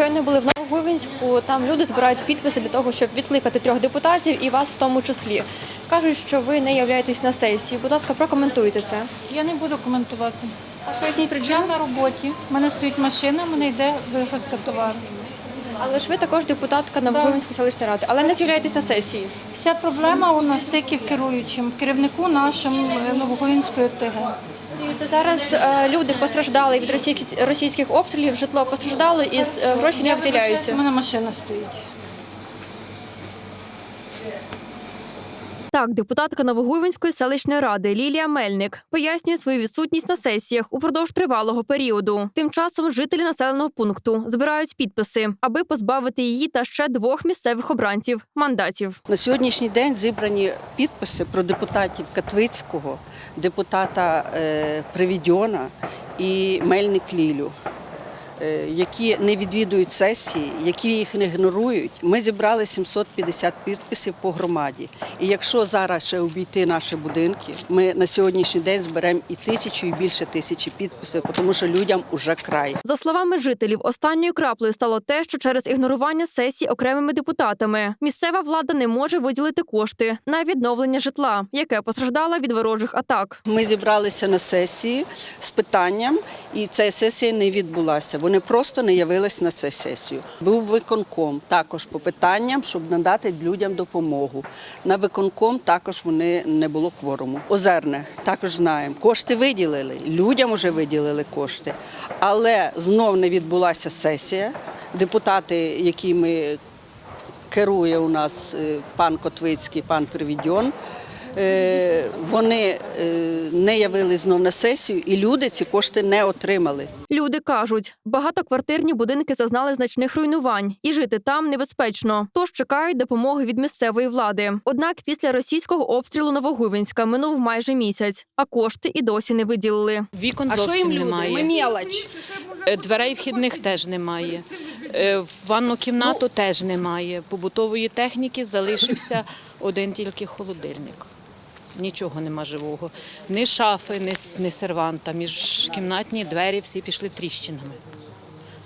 Щойно були в Новогувінську, там люди збирають підписи для того, щоб відкликати трьох депутатів і вас в тому числі. Кажуть, що ви не являєтесь на сесії. Будь ласка, прокоментуйте це. Я не буду коментувати. А поясніть причину. Я на роботі, в мене стоїть машина, в мене йде вигрузка товару. Але ж ви також депутатка Новогувінської селищної ради, але не з'являєтесь на сесії. Вся проблема у нас тільки в керуючому, в керівнику нашому е, Новогоїнської ОТГ. Дивіться, зараз е, люди постраждали від російських обстрілів, житло постраждало і е, гроші не У виділяються. мене машина стоїть. Так, депутатка Новогуйвинської селищної ради Лілія Мельник пояснює свою відсутність на сесіях упродовж тривалого періоду. Тим часом жителі населеного пункту збирають підписи, аби позбавити її та ще двох місцевих обранців мандатів. На сьогоднішній день зібрані підписи про депутатів Катвицького, депутата е, Привідьона і Мельник Лілю, які не відвідують сесії, які їх не ігнорують. Ми зібрали 750 підписів по громаді. І якщо зараз ще обійти наші будинки, ми на сьогоднішній день зберемо і тисячу, і більше тисячі підписів, тому що людям уже край. За словами жителів, останньою краплею стало те, що через ігнорування сесій окремими депутатами місцева влада не може виділити кошти на відновлення житла, яке постраждало від ворожих атак. Ми зібралися на сесії з питанням, і ця сесія не відбулася. Вони просто не явились на цю сесію. Був виконком також по питанням, щоб надати людям допомогу. На виконком також вони не було кворуму. Озерне також знаємо. Кошти виділили, людям вже виділили кошти, але знов не відбулася сесія. Депутати, якими керує у нас е, пан Котвицький, пан Привідьон. Е, Вони е, не явились знов на сесію, і люди ці кошти не отримали. Люди кажуть, багатоквартирні будинки зазнали значних руйнувань, і жити там небезпечно. Тож чекають допомоги від місцевої влади. Однак після російського обстрілу Новогувінська минув майже місяць, а кошти і досі не виділили. Вікон зовсім немає. мелоч. Е, Дверей вхідних теж немає. Ванну кімнату теж немає. Побутової техніки залишився один тільки холодильник. Нічого нема живого. Ні шафи, ні, ні серванта. Міжкімнатні двері всі пішли тріщинами.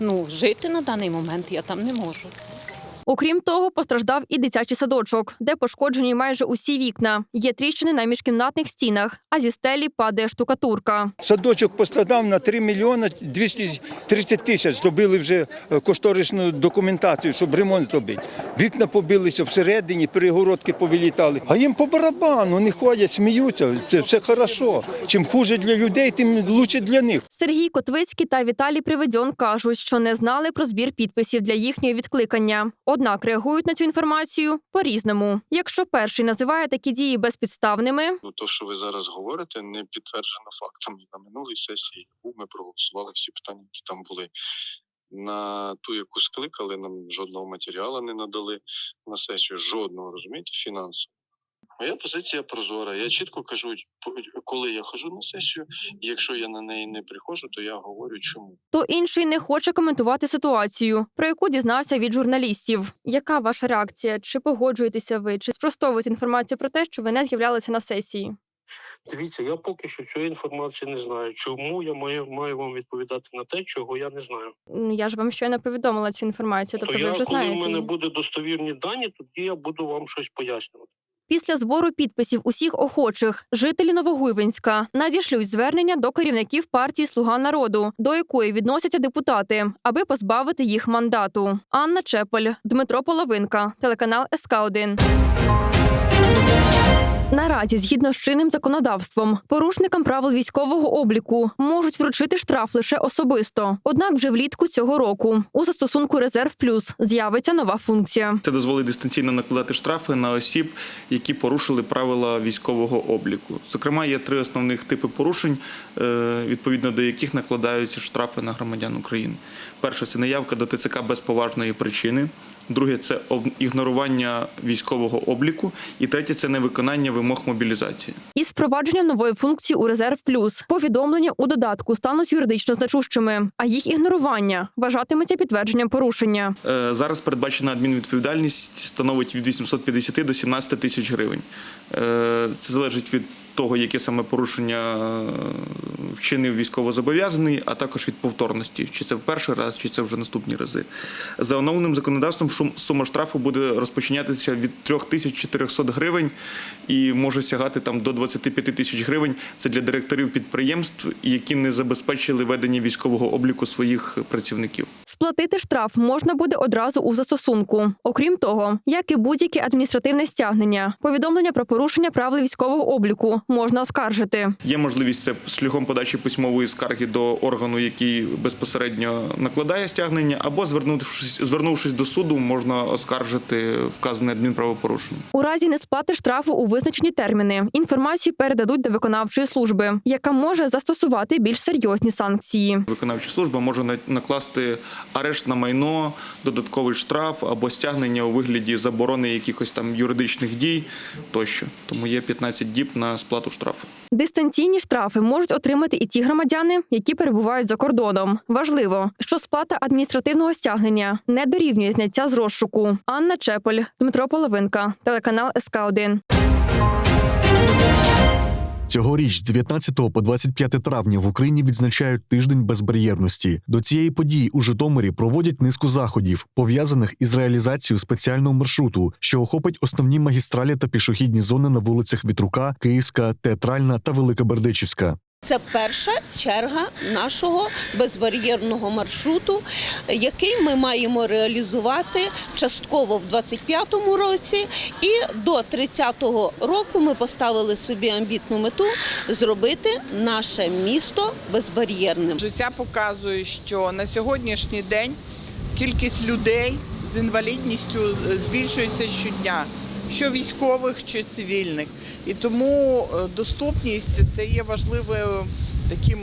Ну, жити на даний момент я там не можу. Окрім того, постраждав і дитячий садочок, де пошкоджені майже усі вікна. Є тріщини на міжкімнатних стінах, а зі стелі падає штукатурка. Садочок пострадав на 3 мільйони 230 тисяч. Зробили вже е, кошторисну документацію, щоб ремонт зробити. Вікна побилися всередині, перегородки повилітали. А їм по барабану не ходять, сміються. Це все хорошо. Чим хуже для людей, тим краще для них. Сергій Котвицький та Віталій Приведьон кажуть, що не знали про збір підписів для їхнього відкликання. Однак реагують на цю інформацію по-різному. Якщо перший називає такі дії безпідставними, Ну, то, що ви зараз говорите, не підтверджено фактами. На минулій сесії ми проголосували всі питання, які там були. На ту, яку скликали, нам жодного матеріалу не надали на сесію, жодного, розумієте, фінансово. Моя позиція прозора. Я чітко кажу, по- коли я хожу на сесію, і якщо я на неї не приходжу, то я говорю чому. то інший не хоче коментувати ситуацію, про яку дізнався від журналістів. Яка ваша реакція? Чи погоджуєтеся ви, чи спростовуєте інформацію про те, що ви не з'являлися на сесії? Дивіться, я поки що цієї інформації не знаю. Чому я маю, маю вам відповідати на те, чого я не знаю? Я ж вам щойно повідомила цю інформацію, тобто То ви я, вже коли в мене буде достовірні дані, тоді я буду вам щось пояснювати. Після збору підписів усіх охочих жителі Новогуйвинська надішлють звернення до керівників партії Слуга народу, до якої відносяться депутати, аби позбавити їх мандату. Анна Чепель, Дмитро Половинка, телеканал СК 1 Наразі, згідно з чинним законодавством, порушникам правил військового обліку можуть вручити штраф лише особисто. Однак, вже влітку цього року у застосунку Резерв Плюс з'явиться нова функція. Це дозволить дистанційно накладати штрафи на осіб, які порушили правила військового обліку. Зокрема, є три основних типи порушень, е, відповідно до яких накладаються штрафи на громадян України. Перше це неявка до ТЦК без поважної причини. Друге це ігнорування військового обліку. І третє це невиконання вимог мобілізації. Із впровадженням нової функції у резерв плюс повідомлення у додатку стануть юридично значущими, а їх ігнорування вважатиметься підтвердженням порушення. Е, Зараз передбачена адмінвідповідальність становить від 850 до 17 тисяч гривень. Е, Це залежить від того, яке саме порушення е, вчинив військовозобов'язаний, а також від повторності, чи це в перший раз, чи це вже наступні рази. За оновленим законодавством сума штрафу буде розпочинатися від 3400 гривень і може сягати там до 25 тисяч гривень. Це для директорів підприємств, які не забезпечили ведення військового обліку своїх працівників. Сплатити штраф можна буде одразу у застосунку. Окрім того, як і будь-яке адміністративне стягнення, повідомлення про порушення правил військового обліку можна оскаржити. Є можливість це шляхом подачі письмової скарги до органу, який безпосередньо накладає стягнення, або звернувшись, звернувшись до суду, можна оскаржити вказане адмінправопорушення. У разі несплати штрафу у визначені терміни інформацію передадуть до виконавчої служби, яка може застосувати більш серйозні санкції. Виконавча служба може на- накласти арешт на майно, додатковий штраф або стягнення у вигляді заборони якихось там юридичних дій тощо. Тому є 15 діб на сплату штрафу. Дистанційні штрафи можуть отримати і ті громадяни, які перебувають за кордоном. Важливо, що сплата адміністративного стягнення не дорівнює зняття з розшуку. Анна Чеполь, Дмитро Половинка, телеканал СК 1 Цьогоріч, з 19 по 25 травня, в Україні відзначають тиждень безбар'єрності. До цієї події у Житомирі проводять низку заходів, пов'язаних із реалізацією спеціального маршруту, що охопить основні магістралі та пішохідні зони на вулицях Вітрука, Київська, Театральна та Велика Бердичівська. Це перша черга нашого безбар'єрного маршруту, який ми маємо реалізувати частково в 2025 році. І до 30-го року ми поставили собі амбітну мету зробити наше місто безбар'єрним. Життя показує, що на сьогоднішній день кількість людей з інвалідністю збільшується щодня, що військових, що цивільних. І тому е, доступність це є важливим таким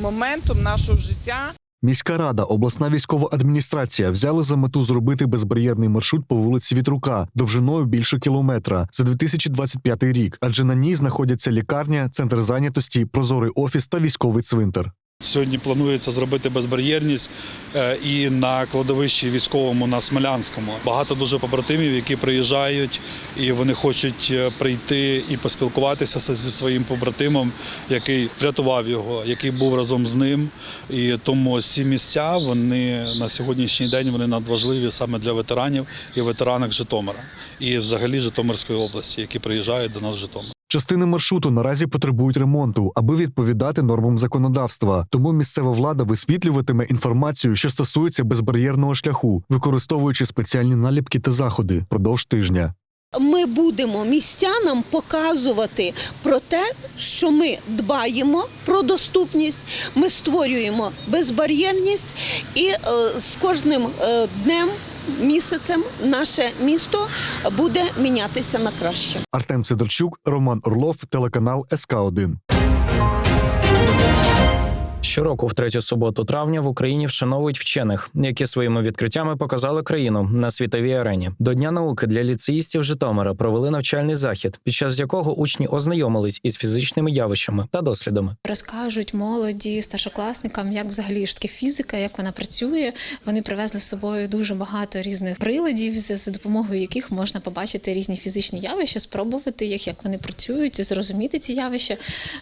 моментом нашого життя. Міська рада, обласна військова адміністрація взяли за мету зробити безбар'єрний маршрут по вулиці Вітрука довжиною більше кілометра за 2025 рік, адже на ній знаходяться лікарня, центр зайнятості, прозорий офіс та військовий цвинтар. Сьогодні планується зробити безбар'єрність е, і на кладовищі військовому на Смолянському. Багато дуже побратимів, які приїжджають, і вони хочуть е, прийти і поспілкуватися зі своїм побратимом, який врятував його, який був разом з ним. І тому ці місця вони на сьогоднішній день вони надважливі саме для ветеранів і ветеранок Житомира і взагалі Житомирської області, які приїжджають до нас в Житомир. Частини маршруту наразі потребують ремонту, аби відповідати нормам законодавства. Тому місцева влада висвітлюватиме інформацію, що стосується безбар'єрного шляху, використовуючи спеціальні наліпки та заходи продовж тижня. Ми будемо містянам показувати про те, що ми дбаємо про доступність, ми створюємо безбар'єрність, і е, з кожним е, днем, місяцем наше місто буде мінятися на краще. Артем Сидорчук, Роман Орлов, телеканал СК 1 Щороку, в третю суботу травня, в Україні вшановують вчених, які своїми відкриттями показали країну на світовій арені. До Дня науки для ліцеїстів Житомира провели навчальний захід, під час якого учні ознайомились із фізичними явищами та дослідами. Розкажуть молоді, старшокласникам, як взагалі ж таки фізика, як вона працює. Вони привезли з собою дуже багато різних приладів, за допомогою яких можна побачити різні фізичні явища, спробувати їх, як вони працюють, зрозуміти ці явища.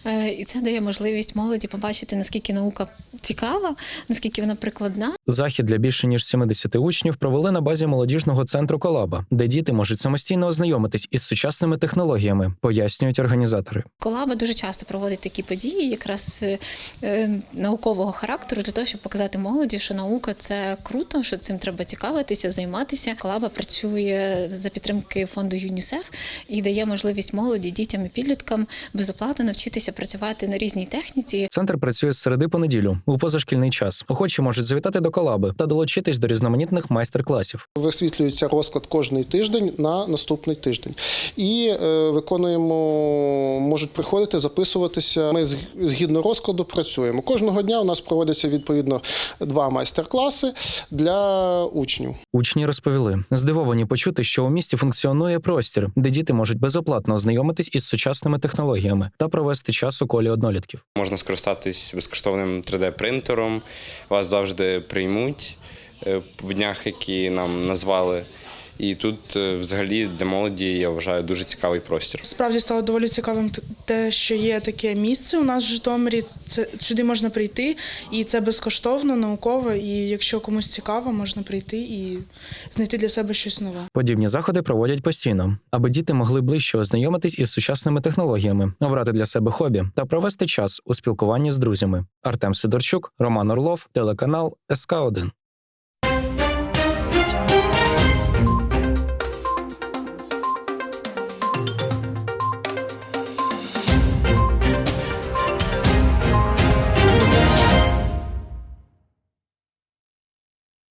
Е, І це дає можливість молоді побачити, наскільки наука цікава, наскільки вона прикладна. Захід для більше ніж 70 учнів провели на базі молодіжного центру Колаба, де діти можуть самостійно ознайомитись із сучасними технологіями, пояснюють організатори. Колаба дуже часто проводить такі події, якраз е, е, наукового характеру, для того, щоб показати молоді, що наука це круто, що цим треба цікавитися, займатися. Колаба працює за підтримки фонду ЮНІСЕФ і дає можливість молоді, дітям і підліткам безоплатно навчитися працювати на різній техніці. Центр працює з середи по неділю у позашкільний час. Охочі можуть завітати до колаби та долучитись до різноманітних майстер-класів. Висвітлюється розклад кожний тиждень на наступний тиждень. І е, виконуємо, можуть приходити, записуватися. Ми згідно розкладу працюємо. Кожного дня у нас проводяться відповідно два майстер-класи для учнів. Учні розповіли, здивовані почути, що у місті функціонує простір, де діти можуть безоплатно ознайомитись із сучасними технологіями та провести час у колі однолітків. Можна скористатись безкоштовним 3D-принтером, вас завжди приймуть е, в днях, які нам назвали. І тут, е, взагалі, для молоді я вважаю дуже цікавий простір. Справді стало доволі цікавим те, що є таке місце у нас в Житомирі. Це сюди можна прийти, і це безкоштовно, науково. І якщо комусь цікаво, можна прийти і знайти для себе щось нове. Подібні заходи проводять постійно, аби діти могли ближче ознайомитись із сучасними технологіями, обрати для себе хобі та провести час у спілкуванні з друзями. Артем Сидорчук, Роман Орлов, телеканал СК 1